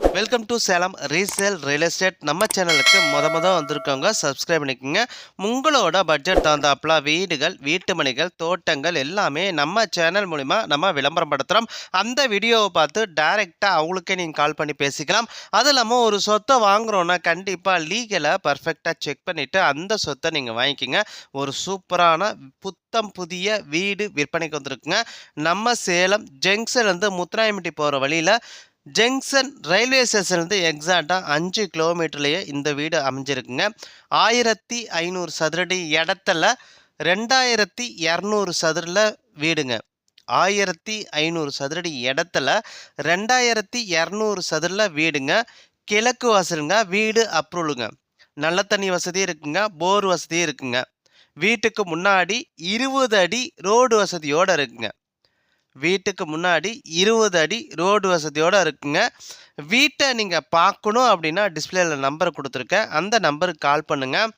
Welcome to Salem resale real estate நம்ம சேனலுக்கு முத முத வந்திருக்கவங்க சப்ஸ்கிரைப் பண்ணிக்கோங்க. உங்களோட பட்ஜெட் தகுந்தாப்புல வீடுகள் வீட்டு மனைகள் தோட்டங்கள் எல்லாமே நம்ம சேனல் மூலிமா நம்ம விளம்பரம் படுத்துகிறோம் அந்த வீடியோவை பார்த்து டைரெக்டாக அவங்களுக்கே நீங்கள் கால் பண்ணி பேசிக்கலாம். அது இல்லாமல் ஒரு சொத்தை வாங்குறோன்னா கண்டிப்பாக லீகலை பர்ஃபெக்டாக செக் பண்ணிவிட்டு அந்த சொத்தை நீங்கள் வாங்கிக்கிங்க. ஒரு சூப்பரான புத்தம் புதிய வீடு விற்பனைக்கு வந்திருக்குங்க. நம்ம சேலம் ஜங்ஷன்லேருந்து முத்துராயம்பட்டி போகிற வழியில் ஜங்ஷன் ரயில்வே ஸ்டேஷன்லேருந்து எக்ஸாக்டாக அஞ்சு கிலோமீட்டர்லேயே இந்த வீடு அமைஞ்சிருக்குங்க. ஆயிரத்தி ஐநூறு சதுரடி இடத்துல ரெண்டாயிரத்தி இரநூறு சதுரில் வீடுங்க. ஆயிரத்தி ஐநூறு சதுரடி இடத்துல ரெண்டாயிரத்தி இரநூறு சதுரில் வீடுங்க. கிழக்கு வாசலுங்க வீடு அப்ரூவலுங்க. நல்ல தண்ணி வசதி இருக்குங்க போர் வசதி இருக்குங்க. வீட்டுக்கு முன்னாடி இருபது அடி ரோடு வசதியோடு இருக்குங்க. வீட்டுக்கு முன்னாடி இருபது அடி ரோடு வசதியோடு இருக்குங்க. வீட்டை நீங்கள் பார்க்கணும் அப்படின்னா டிஸ்பிளேயில் நம்பர் கொடுத்துருக்கேன். அந்த நம்பருக்கு கால் பண்ணுங்கள்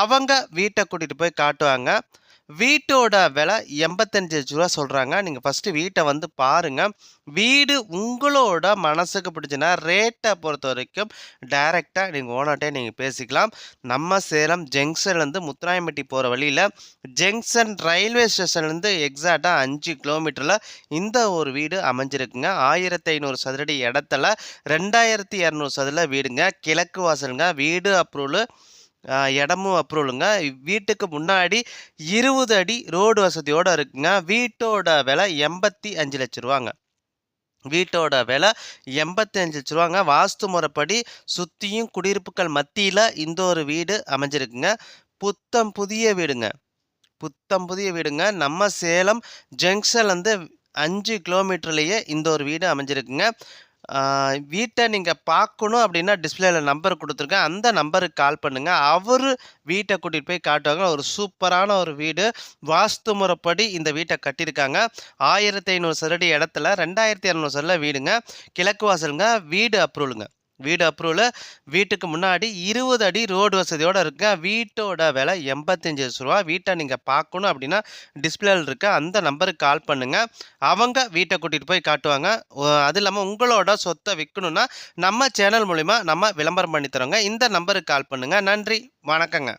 அவங்க வீட்டை கூட்டிகிட்டு போய் காட்டுவாங்க. வீட்டோட விலை எண்பத்தஞ்சு லட்ச ரூபா சொல்கிறாங்க நீங்கள் ஃபஸ்ட்டு வீட்டை வந்து பாருங்கள் வீடு உங்களோட மனசுக்கு பிடிச்சுன்னா ரேட்டை பொறுத்த வரைக்கும் டைரெக்டாக நீங்கள் ஓனர்கிட்டே நீங்கள் பேசிக்கலாம். நம்ம சேலம் ஜங்ஷன்லேருந்து முத்துராயம்பட்டி போகிற வழியில் ஜங்ஷன் ரயில்வே ஸ்டேஷன்லேருந்து எக்ஸாக்டாக அஞ்சு கிலோமீட்டரில் இந்த ஒரு வீடு அமைஞ்சிருக்குங்க. ஆயிரத்தி ஐநூறு சதுரடி இடத்துல ரெண்டாயிரத்தி இரநூறு சதுரில் வீடுங்க. கிழக்கு வாசலுங்க. வீடு அப்ரூவலு இடமும் அப்ரூவலுங்க வீட்டுக்கு முன்னாடி இருபது அடி ரோடு வசதியோடு இருக்குங்க. வீட்டோட விலை எண்பத்தி அஞ்சு லட்ச ரூபாங்க. வீட்டோட விலை எண்பத்தி அஞ்சு லட்ச ரூபாங்க. வாஸ்து முறைப்படி சுற்றியும் குடியிருப்புகள் மத்தியில் இந்த ஒரு வீடு அமைஞ்சிருக்குங்க. புத்தம் புதிய வீடுங்க. புத்தம் புதிய வீடுங்க. நம்ம சேலம் ஜங்ஷன்லேருந்து அஞ்சு கிலோமீட்டர்லேயே இந்த ஒரு வீடு அமைஞ்சிருக்குங்க. வீட்டை நீங்கள் பார்க்கணும் அப்படின்னா டிஸ்பிளேல நம்பர் கொடுத்துருக்கேன் அந்த நம்பருக்கு கால் பண்ணுங்கள் அவர் வீட்டை கூட்டிகிட்டு போய் காட்டுவாங்க. ஒரு சூப்பரான ஒரு வீடு. வாஸ்து முறைப்படி இந்த வீட்டை கட்டியிருக்காங்க. ஆயிரத்தி ஐநூறு சதுரடி இடத்துல ரெண்டாயிரத்தி இரநூறு சதுரில் வீடுங்க. கிழக்கு வாசலுங்க வீடு அப்ரூவலுங்க வீடு அப்ரூவில் வீட்டுக்கு முன்னாடி இருபது அடி ரோடு வசதியோடு இருக்குங்க வீட்டோட விலை எண்பத்தஞ்சு லட்ச ரூபா. வீட்டை நீங்கள் பார்க்கணும் அப்படின்னா டிஸ்பிளேல இருக்க அந்த நம்பருக்கு கால் பண்ணுங்கள் அவங்க வீட்டை கூட்டிகிட்டு போய் காட்டுவாங்க. அது இல்லாமல் உங்களோட சொத்தை விற்கணுன்னா நம்ம சேனல் மூலிமா நம்ம விளம்பரம் பண்ணி தரோங்க இந்த நம்பருக்கு கால் பண்ணுங்கள் நன்றி. வணக்கங்க.